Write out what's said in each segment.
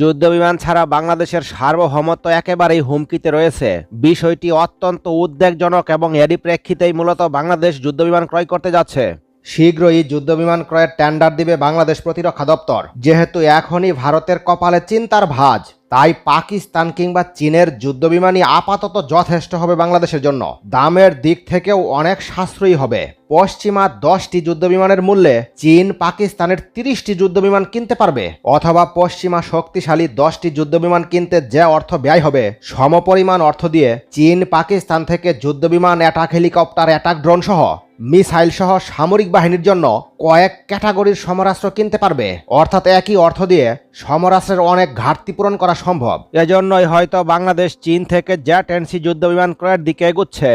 যুদ্ধবিমান ছাড়া বাংলাদেশের সার্বভৌমত্ব একেবারেই হুমকিতে রয়েছে। বিষয়টি অত্যন্ত উদ্বেগজনক এবং এরই প্রেক্ষিতেই মূলত বাংলাদেশ যুদ্ধ বিমান ক্রয় করতে যাচ্ছে। শীঘ্রই যুদ্ধ বিমান ক্রয়ের টেন্ডার দিবে বাংলাদেশ প্রতিরক্ষা দপ্তর। যেহেতু এখনই ভারতের কপালে চিন্তার ভাঁজ তাই পাকিস্তান কিংবা চীনের যুদ্ধবিমানই আপাতত যথেষ্ট হবে বাংলাদেশের জন্য। দামের দিক থেকেও অনেক সাশ্রয়ী হবে। পশ্চিমা দশটি যুদ্ধবিমানের মূল্যে চীন পাকিস্তানের তিরিশটি যুদ্ধবিমান কিনতে পারবে, অথবা পশ্চিমা শক্তিশালী দশটি যুদ্ধবিমান কিনতে যে অর্থ ব্যয় হবে, সমপরিমাণ অর্থ দিয়ে চীন পাকিস্তান থেকে যুদ্ধবিমান অ্যাটাক, হেলিকপ্টার, অ্যাটাক ড্রোন সহ মিসাইল সহ সামরিক বাহিনীর জন্য কয়েক ক্যাটাগরির সমরাস্ত্র কিনতে পারবে। অর্থাৎ একই অর্থ দিয়ে সমরাস্ত্রের অনেক ঘাটতি পূরণ করা সম্ভব। এজন্যই হয়তো বাংলাদেশ, চীন থেকে জেট এনসি যুদ্ধবিমান ক্রয়ের দিকে এগুচ্ছে।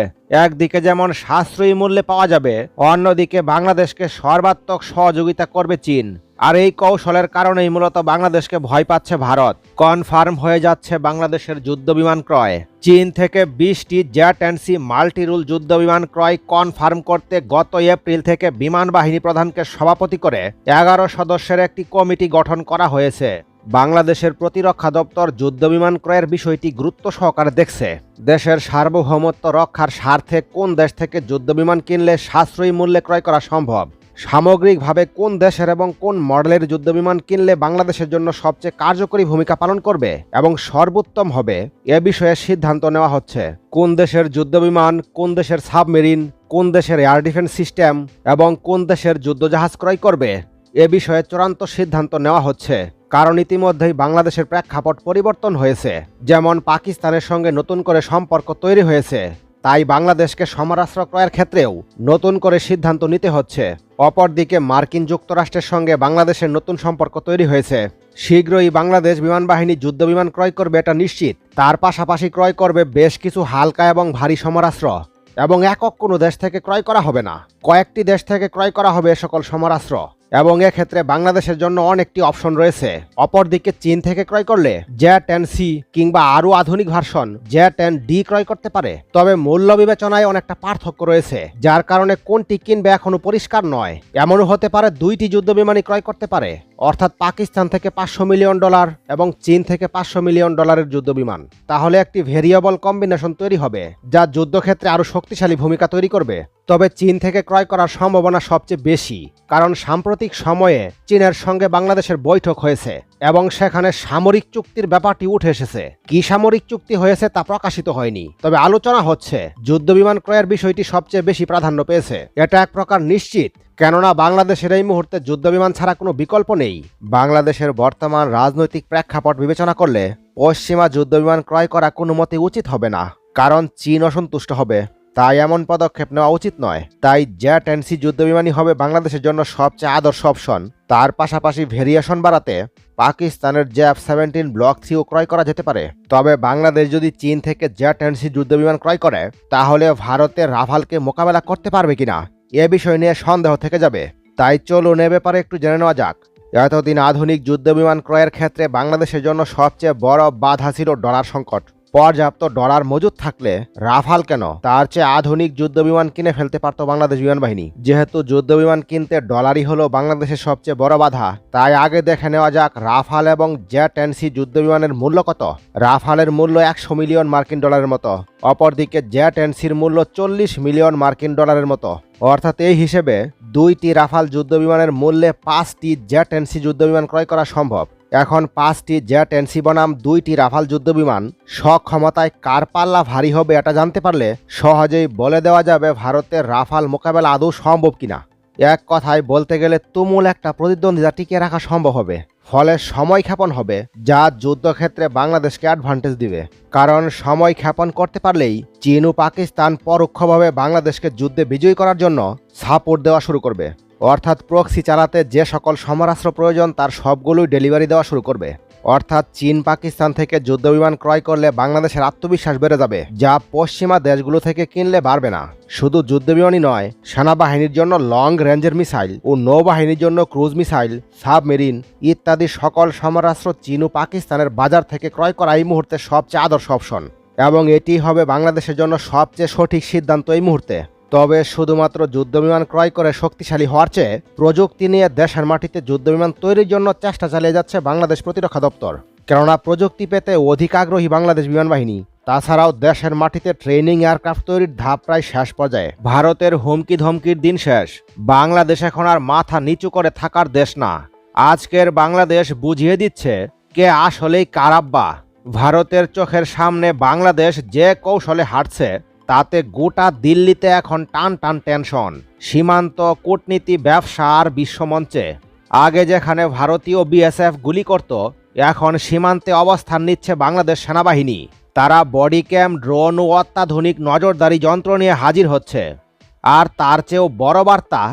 একদিকে যেমন সাশ্রয়ী মূল্যে পাওয়া যাবে, অন্যদিকে বাংলাদেশকে সর্বাত্মক সহযোগিতা করবে চীন। আর এই কৌশলের কারণেই মূলত বাংলাদেশকে ভয় পাচ্ছে ভারত। কনফার্ম হয়ে যাচ্ছে বাংলাদেশের যুদ্ধবিমান ক্রয়। চীন থেকে বিশটি জেট অ্যান্ড সি মাল্টিরুল যুদ্ধবিমান ক্রয় কনফার্ম করতে গত এপ্রিল থেকে বিমান বাহিনী প্রধানকে সভাপতি করে এগারো সদস্যের একটি কমিটি গঠন করা হয়েছে। বাংলাদেশের প্রতিরক্ষা দপ্তর যুদ্ধবিমান ক্রয়ের বিষয়টি গুরুত্ব সহকারে দেখছে। দেশের সার্বভৌমত্ব রক্ষার স্বার্থে কোন দেশ থেকে যুদ্ধবিমান কিনলে সাশ্রয়ী মূল্যে ক্রয় করা সম্ভব? সামগ্রিকভাবে কোন দেশের এবং কোন মডেলের যুদ্ধবিমান কিনলে বাংলাদেশের জন্য সবচেয়ে কার্যকরী ভূমিকা পালন করবে এবং সর্বোত্তম হবে? এ বিষয়ে সিদ্ধান্ত নেওয়া হচ্ছে। কোন দেশের যুদ্ধবিমান, কোন দেশের সাবমেরিন, কোন দেশের এয়ার ডিফেন্স সিস্টেম এবং কোন দেশের যুদ্ধজাহাজ ক্রয় করবে? এ বিষয়ে চূড়ান্ত সিদ্ধান্ত নেওয়া হচ্ছে। কারণ ইতিমধ্যেই বাংলাদেশের প্রেক্ষাপট পরিবর্তন হয়েছে। যেমন পাকিস্তানের সঙ্গে নতুন করে সম্পর্ক তৈরি হয়েছে। তাই বাংলাদেশকে সমরাস্ত্র ক্রয়ের ক্ষেত্রেও নতুন করে সিদ্ধান্ত নিতে হচ্ছে। অপরদিকে মার্কিন যুক্তরাষ্ট্রের সঙ্গে বাংলাদেশের নতুন সম্পর্ক তৈরি হয়েছে। শীঘ্রই বাংলাদেশ বিমান বাহিনী যুদ্ধবিমান ক্রয় করবে এটা নিশ্চিত। তার পাশাপাশি ক্রয় করবে বেশ কিছু হালকা এবং ভারী সমরাস্ত্র। এবং একক কোনো দেশ থেকে ক্রয় করা হবে না। কয়েকটি দেশ থেকে ক্রয় করা হবে সকল সমরাস্ত্র। এবং এক্ষেত্রে বাংলাদেশের জন্য অনেকটি অপশন রয়েছে। অপরদিকে চীন থেকে ক্রয় করলে জ্যাট এন সি কিংবা আরও আধুনিক ভার্সন জ্যাট এন ডি ক্রয় করতে পারে। তবে মূল্য বিবেচনায় অনেকটা পার্থক্য রয়েছে, যার কারণে কোনটি কিনবে এখনও পরিষ্কার নয়। এমনও হতে পারে দুইটি যুদ্ধ বিমানই ক্রয় করতে পারে। অর্থাৎ পাকিস্তান থেকে পাঁচশো মিলিয়ন ডলার এবং চীন থেকে পাঁচশো মিলিয়ন ডলারের যুদ্ধ বিমান তাহলে একটি ভেরিয়েবল কম্বিনেশন তৈরি হবে, যা যুদ্ধক্ষেত্রে আরও শক্তিশালী ভূমিকা তৈরি করবে। তবে চীন থেকে ক্রয় করার সম্ভাবনা সবচেয়ে বেশি, কারণ সাম্প্রতিক সময়ে চীনের সঙ্গে বাংলাদেশের বৈঠক হয়েছে। এবং সেখানে সামরিক চুক্তির ব্যাপারটি উঠে এসেছে। কি সামরিক চুক্তি হয়েছে তা প্রকাশিত হয়নি, তবে আলোচনা হচ্ছে। যুদ্ধবিমান ক্রয়ের বিষয়টি সবচেয়ে বেশি প্রাধান্য পেয়েছে। এটা এক প্রকার নিশ্চিত, কেননা বাংলাদেশের এই মুহূর্তে যুদ্ধবিমান ছাড়া কোনো বিকল্প নেই। বাংলাদেশের বর্তমান রাজনৈতিক প্রেক্ষাপট বিবেচনা করলে পশ্চিমা যুদ্ধবিমান ক্রয় করা কোনো মতে উচিত হবে না, কারণ চীন অসন্তুষ্ট হবে। তাই এমন পদক্ষেপ নেওয়া উচিত নয়। তাই জেট এন্ড সি যুদ্ধবিমানই হবে বাংলাদেশের জন্য সবচেয়ে আদর্শ অপশন। তার পাশাপাশি ভেরিয়েশন বাড়াতে পাকিস্তানের জ্যাপ সেভেন্টিন ব্লক থ্রিও ক্রয় করা যেতে পারে। তবে বাংলাদেশ যদি চীন থেকে জেট এন্ড সি যুদ্ধবিমান ক্রয় করে, তাহলে ভারতের রাফালকে মোকাবেলা করতে পারবে কিনা, এ বিষয় নিয়ে সন্দেহ থেকে যাবে। তাই চলুন এ ব্যাপারে একটু জেনে নেওয়া যাক। এতদিন আধুনিক যুদ্ধবিমান ক্রয়ের ক্ষেত্রে বাংলাদেশের জন্য সবচেয়ে বড় বাধা ছিল ডলার সংকট। পর্যাপ্ত ডলার মজুদ থাকলে রাফাল কেন? তার চেয়ে আধুনিক যুদ্ধবিমান কিনে ফেলতে পারত বাংলাদেশ বিমান বাহিনী। যেহেতু যুদ্ধবিমান কিনতে ডলারই হলো বাংলাদেশের সবচেয়ে বড় বাধা, তাই আগে দেখে নেওয়া যাক রাফাল এবং জেট এন্ড সি যুদ্ধবিমানের মূল্য কত। রাফালের মূল্য একশো মিলিয়ন মার্কিন ডলারের মতো, অপরদিকে জেট এন্ড সির মূল্য চল্লিশ মিলিয়ন মার্কিন ডলারের মতো। অর্থাৎ এই হিসেবে দুইটি রাফাল যুদ্ধবিমানের মূল্যে পাঁচটি জেট এন্ড সি যুদ্ধবিমান ক্রয় করা সম্ভব। এখন পাঁচটি জেট এনসি বনাম, দুইটি রাফাল যুদ্ধবিমান সক্ষমতায় কার পাল্লা ভারী হবে এটা জানতে পারলে সহজেই বলে দেওয়া যাবে ভারতের রাফাল মোকাবেলা আদৌ সম্ভব কিনা। এক কথায় বলতে গেলে তুমুল একটা প্রতিদ্বন্দ্বিতা টিকিয়ে রাখা সম্ভব হবে, ফলে সময় ক্ষেপণ হবে যা যুদ্ধক্ষেত্রে বাংলাদেশকে অ্যাডভান্টেজ দিবে। কারণ সময় ক্ষেপণ করতে পারলেই চীন ও পাকিস্তান পরোক্ষভাবে বাংলাদেশকে যুদ্ধে বিজয়ী করার জন্য সাপোর্ট দেওয়া শুরু করবে। অর্থাৎ প্রক্সি চালাতে যে সকল সমরাস্ত্র প্রয়োজন, তার সবগুলোই ডেলিভারি দেওয়া শুরু করবে। অর্থাৎ চীন, পাকিস্তান থেকে যুদ্ধবিমান ক্রয় করলে বাংলাদেশের আত্মবিশ্বাস বেড়ে যাবে, যা পশ্চিমা দেশগুলো থেকে কিনলে বাড়বে না। শুধু যুদ্ধবিমানই নয়, সেনাবাহিনীর জন্য লং রেঞ্জের মিসাইল ও নৌবাহিনীর জন্য ক্রুজ মিসাইল, সাবমেরিন ইত্যাদি সকল সমরাস্ত্র চীন ও পাকিস্তানের বাজার থেকে ক্রয় করা এই মুহূর্তে সবচেয়ে আদর্শ অপশন। এবং এটি হবে বাংলাদেশের জন্য সবচেয়ে সঠিক সিদ্ধান্ত এই মুহূর্তে। তবে শুধুমাত্র যুদ্ধবিমান ক্রয় করে শক্তিশালী হওয়ার চেয়ে প্রযুক্তি নিয়ে দেশের মাটিতে যুদ্ধবিমান তৈরির জন্য চেষ্টা চালিয়ে যাচ্ছে বাংলাদেশ প্রতিরক্ষা দপ্তর। কেননা প্রযুক্তি পেতে অধিক আগ্রহী বাংলাদেশ বিমান বাহিনী, তাছাড়াও দেশের মাটিতে ট্রেনিং এয়ারক্রাফট তৈরির ধাপ প্রায় শেষ পর্যায়ে। ভারতের হুমকি ধমকির দিন শেষ। বাংলাদেশ এখন আর মাথা নিচু করে থাকার দেশ না। আজকের বাংলাদেশ বুঝিয়ে দিচ্ছে, কে আসলেই কারাব্বা ভারতের চোখের সামনে বাংলাদেশ যে কৌশলে হাঁটছে তাতে গোটা দিল্লিতে এখন টান টান টেনশন। সীমান্ত কূটনীতি ব্যবসা আর বিশ্বমঞ্চে। আগে যেখানে ভারতীয় বিএসএফ গুলি করত, এখন সীমান্তে অবস্থান নিচ্ছে বাংলাদেশ সেনাবাহিনী। তারা বডি ক্যাম ড্রোন ও অত্যাধুনিক নজরদারি যন্ত্র নিয়ে হাজির হচ্ছে। আর তার চেয়েও বড় বার্তা,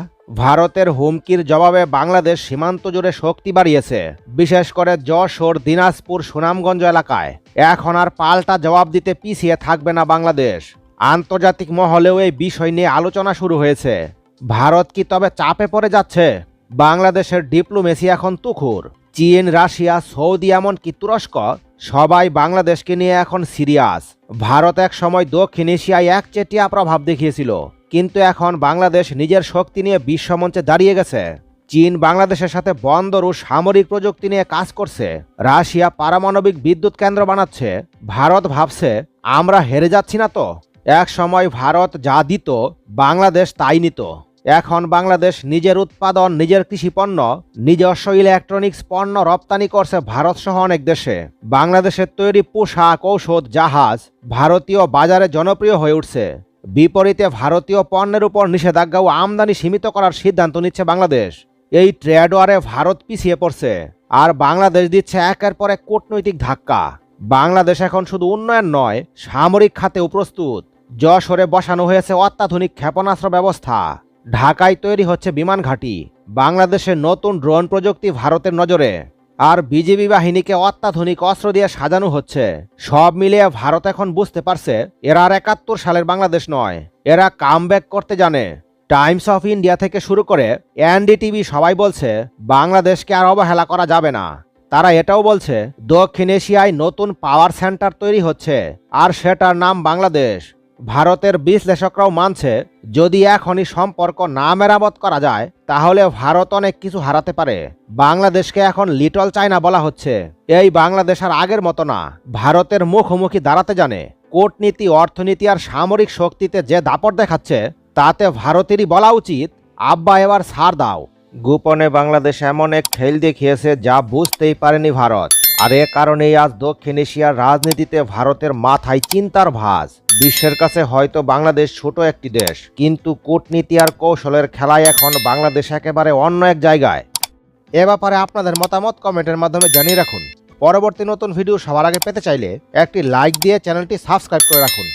ভারতের হুমকির জবাবে বাংলাদেশ সীমান্ত জুড়ে শক্তি বাড়িয়েছে। বিশেষ করে যশোর, দিনাজপুর, সুনামগঞ্জ এলাকায়। এখন আর পাল্টা জবাব দিতে পিছিয়ে থাকবে না বাংলাদেশ। আন্তর্জাতিক মহলেও এই বিষয় নিয়ে আলোচনা শুরু হয়েছে। ভারত কি তবে চাপে পড়ে যাচ্ছে? বাংলাদেশের ডিপ্লোমেসি এখন তুখুর। চীন, রাশিয়া, সৌদি এমনকি তুরস্ক? সবাই বাংলাদেশকে নিয়ে এখন সিরিয়াস। ভারত এক সময় দক্ষিণ এশিয়ায় একচেটিয়া প্রভাব দেখিয়েছিল। কিন্তু এখন বাংলাদেশ নিজের শক্তি নিয়ে বিশ্বমঞ্চে দাঁড়িয়ে গেছে। চীন বাংলাদেশের সাথে বন্দর ও সামরিক প্রযুক্তি নিয়ে কাজ করছে। রাশিয়া পারমাণবিক বিদ্যুৎ কেন্দ্র বানাচ্ছে। ভারত ভাবছে, আমরা হেরে যাচ্ছি না তো? এক সময় ভারত যা দিত বাংলাদেশ তাই নিত এখন বাংলাদেশ নিজের উৎপাদন, নিজের কৃষি পণ্য নিজস্ব ইলেকট্রনিক্স পণ্য রপ্তানি করছে ভারত সহ অনেক দেশে। বাংলাদেশের তৈরি পোশাক, ঔষধ, জাহাজ ভারতীয় বাজারে জনপ্রিয় হয়ে উঠছে। বিপরীতে ভারতীয় পণ্যের উপর নিষেধাজ্ঞা ও আমদানি সীমিত করার সিদ্ধান্ত নিচ্ছে বাংলাদেশ। এই ট্রেড ওয়ারে ভারত পিছিয়ে পড়ছে, আর বাংলাদেশ দিচ্ছে একের পর এক কূটনৈতিক ধাক্কা। বাংলাদেশ এখন শুধু উন্নয়ন নয়, সামরিক খাতেও প্রস্তুত। যশোরে বসানো হয়েছে অত্যাধুনিক ক্ষেপণাস্ত্র ব্যবস্থা। ঢাকায় তৈরি হচ্ছে বিমান ঘাঁটি। বাংলাদেশের নতুন ড্রোন প্রযুক্তি ভারতের নজরে। আর বিজিবি বাহিনীকে অত্যাধুনিক অস্ত্র দিয়ে সাজানো হচ্ছে। সব মিলিয়ে ভারত এখন বুঝতে পারছে, এরা আর একাত্তর সালের বাংলাদেশ নয়। এরা কামব্যাক করতে জানে। টাইমস অফ ইন্ডিয়া থেকে শুরু করে এনডিটিভি সবাই বলছে, বাংলাদেশকে আর অবহেলা করা যাবে না। তারা এটাও বলছে, দক্ষিণ এশিয়ায় নতুন পাওয়ার সেন্টার তৈরি হচ্ছে, আর সেটার নাম বাংলাদেশ। ভারতের বিশ্লেষকরাও মানছে, যদি এখনই সম্পর্ক না মেরামত করা যায়, তাহলে ভারত অনেক কিছু হারাতে পারে। বাংলাদেশকে এখন লিটল চায়না বলা হচ্ছে। এই বাংলাদেশ আর আগের মতো না। ভারতের মুখোমুখি দাঁড়াতে জানে, কূটনীতি, অর্থনীতি আর সামরিক শক্তিতে যে দাপট দেখাচ্ছে, তাতে ভারতেরই বলা উচিত, আব্বা এবার ছাড় দাও। গোপনে বাংলাদেশ এমন এক ঠেল দেখিয়েছে যা বুঝতেই পারেনি ভারত। আর এ কারণেই আজ দক্ষিণ এশিয়ার রাজনীতিতে ভারতের মাথায় চিন্তার ভাজ। বিশ্বের কাছে হয়তো বাংলাদেশ ছোট একটি দেশ, কিন্তু কূটনীতি আর কৌশলের খেলায় এখন বাংলাদেশ একেবারে অন্য এক জায়গায়। এ ব্যাপারে আপনাদের মতামত কমেন্টের মাধ্যমে জানিয়ে রাখুন। পরবর্তী নতুন ভিডিও সবার আগে পেতে চাইলে একটি লাইক দিয়ে চ্যানেলটি সাবস্ক্রাইব করে রাখুন।